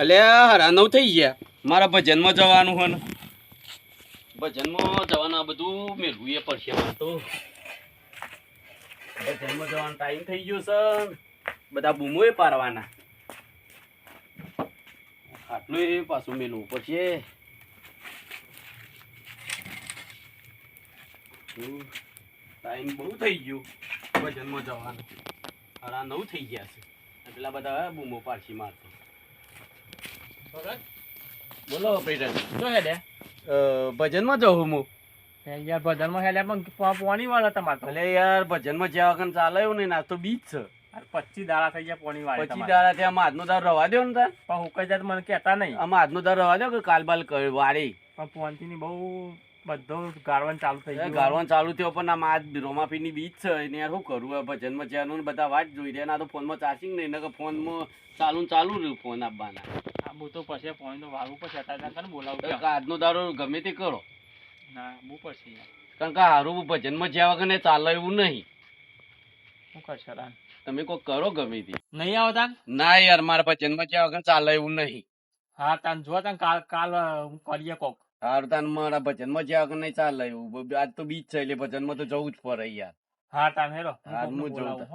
અલ્યા હરા નવ થઈ ગયા. મારા ભજનમાં જવાનું હોય ને. ભજનમાં જવાનું આ બધું મેળવું પડશે મારે તો. ભજનમાં જવાનો ટાઈમ થઈ ગયો છે. બધા બૂમો એ પારવાના આટલું એ પાછું મેળવું પડશે. ટાઈમ બહુ થઈ ગયો ભજનમાં જવાનું. હરા નવ થઈ ગયા છે. પેલા બધા બૂમો પારસી મારતો બોલો ઓપરેટર શું હેડે. ભજનમાં જવું હું યાર ભજનમાં હેડે પણ પોણી વાળા તમારે ભલે યાર ભજનમાં જ્યાં વગર ચાલે નહીં ના તો બીજ છે. પચીસ દાડા થઈ ગયા પોણી વાળી તમારે. દાડા ત્યાં આમાં આજનો દાર રવા દો ને તાર. પણ હુકાઈ જાય તો મને કહેતા નહીં. આમાં આજનો દાર રવા દો કે કાલ બાલ વાળી? પણ પોનથી ની બહુ બધો ગાળવાનું ચાલુ થઈ ગયું. ગાળવાનું ચાલુ થયો પણ આમાં આજ રોમાપીની બીજ છે એને યાર શું કરું? હવે ભજનમાં જ્યાંનું બધા વાત જોઈ રહ્યા ના તો ફોનમાં ચાર્જિંગ નહીં નકર ફોનમાં ચાલુ ચાલુ રહ્યું ફોન આપવાના. આ બહુ તો પછી પોણી તો વાળવું પડશે અત્યારે તને બોલાવું આજનો દારો ગમે તે કરો. ના બહુ પડશે કારણ કે હારું ભજનમાં જ્યાં વગર ને ચાલે એવું નહીં. શું કરશે તમે કોઈ કરો ગમે તે? નહીં આવતા ના યાર મારા ભજનમાં જ્યાં વગર ચાલે એવું નહીં. હા તાન જો તાન કાલ કાલ હું કરીએ કોક. હારું તાન મારા ભજનમાં જ્યાં વગર નહીં ચાલે એવું. આજ તો બીજ છે એટલે ભજનમાં તો જવું જ પડે યાર. હા તાન હેરો હું હા, કોકને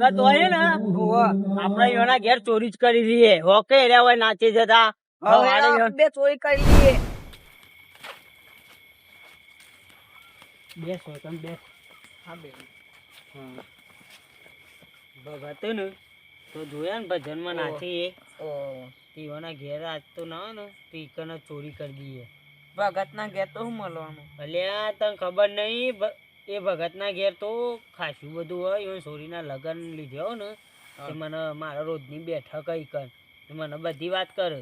ભગત હોય ને આપડે એના ઘેર ચોરી જ કરી દઈએ. હોકે રહ્યા હોય નાચી જતા. બે ચોરી કરી લઈએ બેસ હોય તમે બેસ હા બે. ભગત ને તો જોયા ને ભજનમાં નાચીએ. તીવાના ઘેર આજ તો ના ને ઈકન ચોરી કરી દઈએ. ભગત ના ઘેર તો શું મળવાનું? અલ્યા તને ખબર નહીં એ ભગતના ઘેર તો ખાસું બધું હોય. એ છોરીના લગ્ન લીધે હો ને તે મને મારા રોજની બેઠક કઈ કર. મને બધી વાત કર.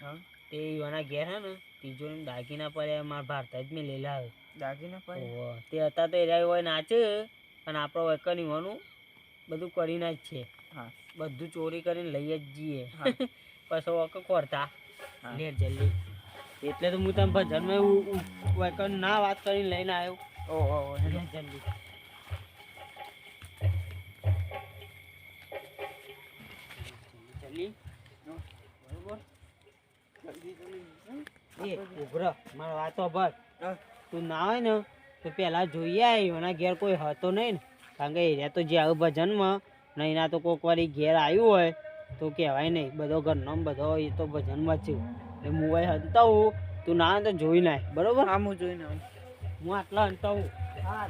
હા. તે એના ઘેર હે ને ત્રીજો દાગીના પડ્યા મારા ભારત જ મેં લેલા આવે દાગીના પડે તે હતા તો એરા હોય નાચે અને આપણો વૈકન ઈવાનું બધું કરીને જ છે હા. બધું ચોરી કરીને લઈ જ જઈએ. પછી વક ખોરતા હા. જલ્દી. એટલે તો હું તમે ભજનમાં વૈકન ના વાત કરીને લઈને આવ્યો. ઓહો લેર જલ્દી જલ્દી. બરોબર. એ ઉભરો. મારો વાતો ભર તું ના હોય ને તો પહેલાં જોઈએ એના ઘેર કોઈ હતો નહીં ને. કારણ કે એરિયા તો જે આવ્યું ભજનમાં ને એના તો કોઈક વાર ઘેર આવ્યું હોય તો કહેવાય નહીં. બધો ઘરનો બધો એ તો ભજનમાં જ છે. એટલે હું હંતાવું. તું ના હોય તો જોઈ નાય. બરોબર? આમ હું જોઈને આવું. હું આટલા હંતાવું હા.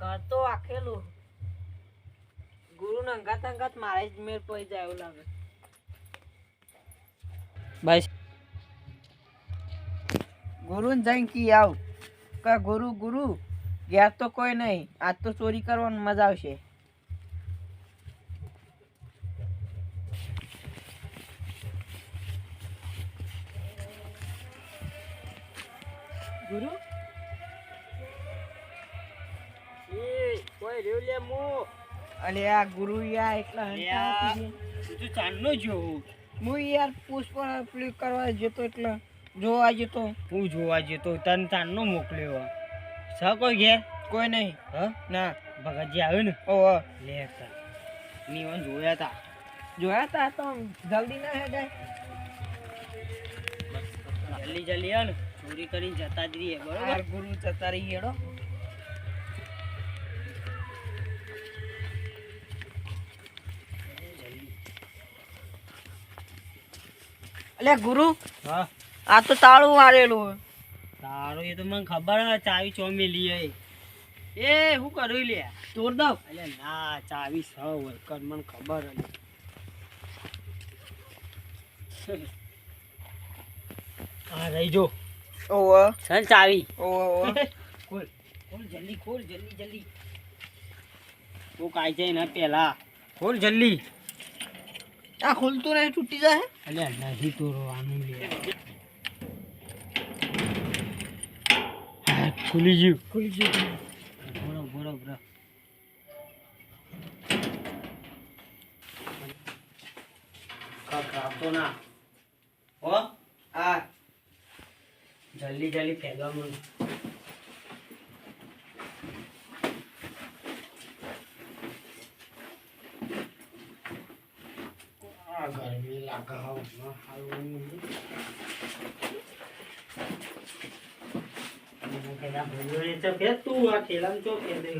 ઘર તો આખેલું ગુરુ ને અંગાત અંગાત મારે જ મેર પડી જાય એવું લાગે. બસ ગુરુ ને કી આવ? કે ગુરુ ગુરુ? ઘેર તો કોઈ નહીં. આજ તો ચોરી કરવાની મજા આવશે. અલે આ ગુરુ યાર એટલા. તું ચાંદનો જોઉં હું યાર પુષ્પ પેલું કરવા જતો એટલે જોવા જતો. હું જોવા જતો તને ચાંદનો મોકલ્યો છ કોઈ ઘેર? કોઈ નહીં. હ? ના. ભગતજી આવ્યો ને? ઓહો લે મેં જોયા તા. જોયા તા તો જલ્દી ના હેડે જલ્દી જલ્દી ને. ચોરી કરીને જતા જ રહીએ બરોબર? ગુરુ જતા રહી અલે ગુરુ હા? આ તો તાળું મારેલું તાળું એ તો મને ખબર હે ચાવી ચોમી લઈએ એ હું કરું લે? તોડ દઉં? એટલે ના ચાવી સ હોય કર મને ખબર હે હા રહી જો. ઓહો. સન ચાવી? ઓહો ખોલ ખોલ જલ્દી ખોલ જલ્દી જલ્દી. તું કાઈ જાય ને પેલા. ખોલ જલ્દી. આ ખુલતું નહીં તૂટી જાય અલે નથી તોડવાનું લે હા, ખુલી ગયું ખુલી ગયું બરો બરોબર કાપતો ના હો આ જલ્દી જલ્દી ફેંકવા મને આ ગરમી લાગે નહીં. મને પેલા તો આ ઠેલામાં ચો કે દે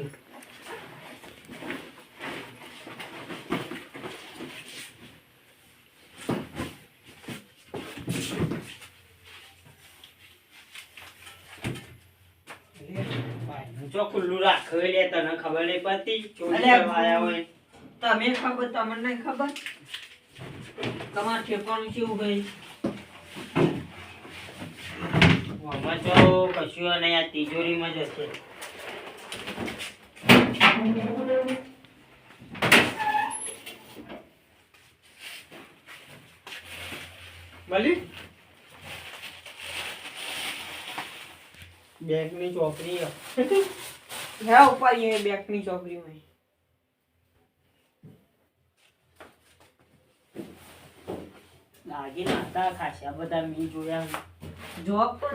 ચો ખુલ્લું રાખ લે તને ખબર નહીં પડતી ચોરી કરવા આવ્યા હોય તમે ખબર તમને નહીં ખબર તમારે ઠેકાણું કેવું ભાઈ આમાં તો કશું નહીં આ તિજોરીમાં જ હશે. બેગની ચોકરી હે ઉપાડી બેંકની ચોકરીમાં દાગીના હતા ખાસા બધા મેં જોયા જોબ તો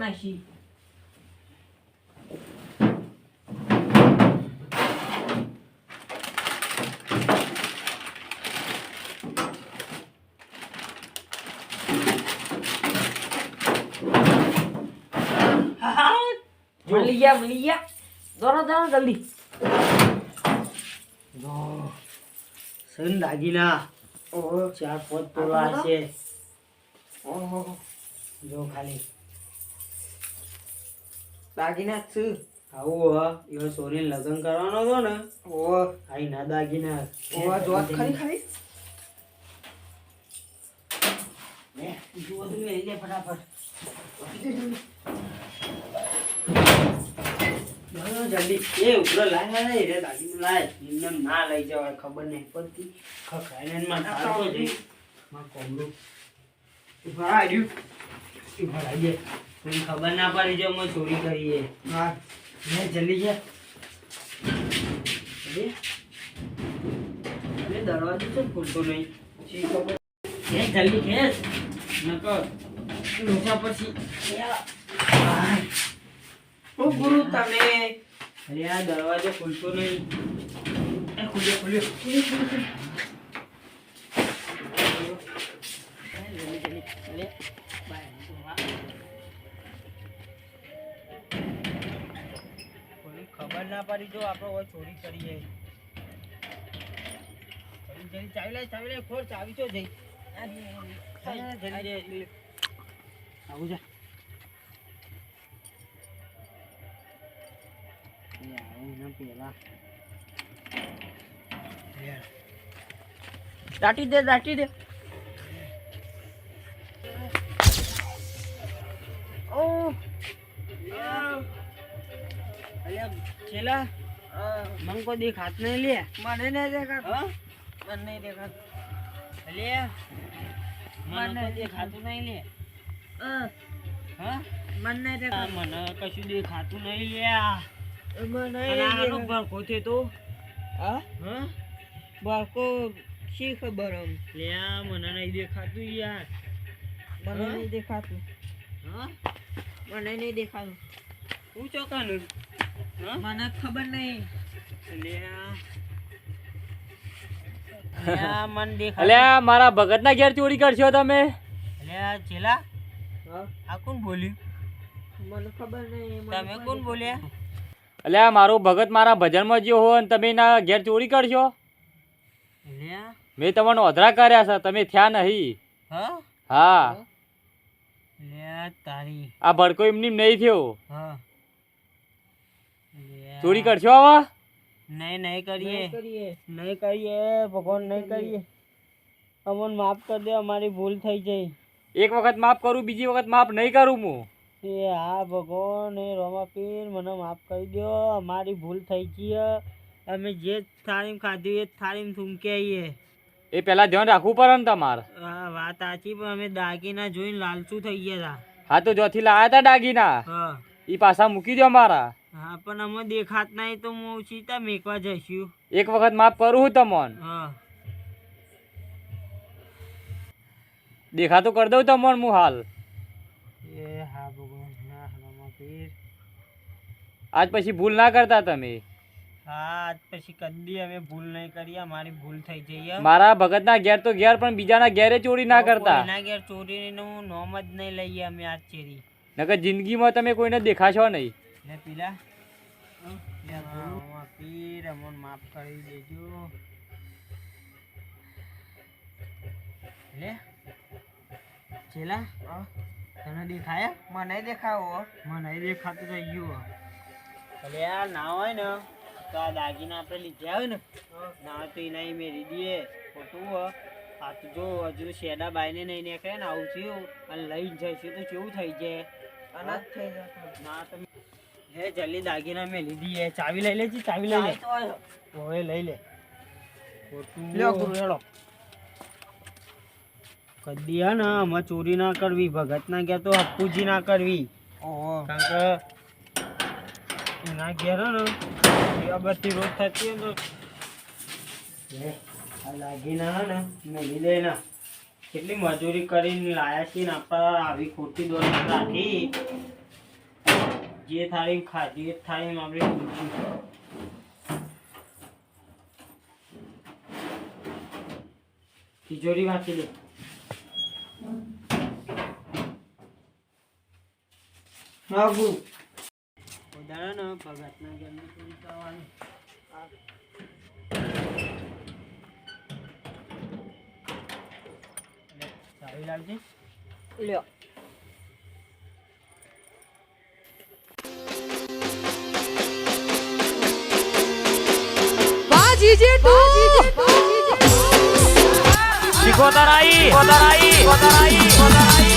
ગયા મળી ગયા. દોડો દોડો જલ્દી. જો. સન દાગીના. ઓહો ચાર પાંચ તોલા છે ઓહો. જો ખાલી. દાગીના છું. આવું હ એવો સોરી લગ્ન કરવાનો હતો ને. ઓહ. આઈ ના દાગીના. ઓહો જો ખરી ખરી લે, જો તું લઈ લે ફટાફટ. જલ્દી. એ ઉપર લાય લાય રે દાગીનું લાય. ના લઈ જવાય ખબર નહીં પડતી. ખખાઈને ને માં કોઈ ખબર ના પડી જો અમે ચોરી કરીએ હા. મેં જલ્દી જા. અરે દરવાજો તો ખુલતો નહીં. ખબર જલ્દી ખેંચ. નકર લોચા પછી. હું ગુરુ તમે. અરે આ દરવાજો ખુલતો નહીં. એ ખુલ્યો ખુલ્યો. જલ્દી, ના પડી જો આપણે હોય ચોરી કરીએ. ચાવી લાય ચાવી લે ખોલ ચાવી ચો જઈ જલ્દી આવું જા. દાટી દે દાટી દે. અલ્યા મંકો દેખાત નહીં લે. મને નહીં દેખાત. હા? મને નહીં દેખાત. લે. મને દેખાતું નહીં લે. હા. મને નહીં દેખા મને કશું દેખાતું નહીં લે. મને ભરખો છે તો. હા? હા? બરકો શી ખબર આમ? લે મને નહીં દેખાતું યાર. મને નહીં દેખાતું. હા? મને નહીં દેખાતું. હું ચોકાનું? મને ખબર નહીં. અલ્યા. મારા ભગતના ઘેર ચોરી કરશો તમે? અલ્યા છેલા હા? આ કોણ બોલ્યું? મને ખબર નહીં તમે કોણ બોલ્યા? અલ્યા મારો ભગત મારા ભજનમાં જ્યો હો અને તમે એના ઘેર ચોરી કરશો મેં તમને અધરા કર્યા છે તમે થયા નહીં. હા? હા. તારી. આ ભડકો એમની નહીં થયો. હા. ચોરી કરશો આવા? નહીં નહીં કરીએ. નહીં કરીએ. ભગવાન નહીં કરીએ. અમન માફ કરી દે અમારી ભૂલ થઈ જાય એક વખત માફ કરું બીજી વખત માફ નહીં કરું હું. એ હા ભગવાન એ રોમાપીર મને માફ કરી દો. અમારી ભૂલ થઈ ગઈ હે. અમે જે થાળીમ ખાધું એ જ થાળીમાં થૂંકી આવીએ. એ પહેલા ધ્યાન રાખવું પડે ને તમારે. હા વાત સાચી પણ અમે દાગીના જોઈને લાલચું થઈ ગયા હતા હા તો જોથી લાયા હતા દાગીના? હા. એ પાછા મૂકી દો મારા હા પણ અમે દેખાત નહીં તો હું સીતા મેકવા જઈશું. એક વખત માફ કરું હું તમને? હા. દેખાતો કર દઉં તમને હું હાલ. એ હા ભગવાન હા રોમાપીર આજ પછી ભૂલ ના કરતા તમે? હા આજ પછી કદી અમે ભૂલ નહીં કરીએ અમારી ભૂલ થઈ જઈએ મારા ભગતના ઘેર તો ઘેર પણ બીજાના ઘેરે ચોરી ના કરતા. એના ઘેર ચોરીનું નોમ જ નહીં લઈએ અમે આજ ચેરી. નકર જિંદગીમાં તમે કોઈને દેખાશો નહીં. ને પીલા? પીર અમોને માફ કરી દેજો. લે હા? તને દેખાયા? મને દેખાવો. મને દેખાતું થઈ ગયું અલે યાર ના હોય ને તો આ દાગીના આપણે લીધા હોય ને. ના હોય તો એના મેરી દઈએ ખોટું આ તો જો હજુ શેડા બાઈને નહીં નીકળે ને આવું થયું. અને લઈ જઈશું તો કેવું થઈ જાય? અનાજ થઈ જતો. ના તો હે જલ્દી દાગીના મેં લીધી એ ચાવી લઈ લેજી ચાવી લઈ લે. હવે લઈ લે. લ્યો ગુરુ કદી હે ને આમાં ચોરી ના કરવી ભગત ના ઘેર તો હપ્પુજી ના કરવી. કારણ કે એના ઘેર ને બધી રોજ થતી હોય તો આ લાગીને ને મેલી દે ને કેટલી મજૂરી કરીને લાયા છીએ ને આપણે આવી ખોટી દોરી રાખી. જે થાળી ખાધી એ જ થાળીમાં આપણે ઊંચી. તિજોરી વાંચી લે ઉદાહરણ ભગતના ઘરની ચોરી કરવાની. ચાવી લાવજે લ્યો શીખો તરાઈ શીખો તરાઈ શીખો તરાઈ શીખો તરાઈ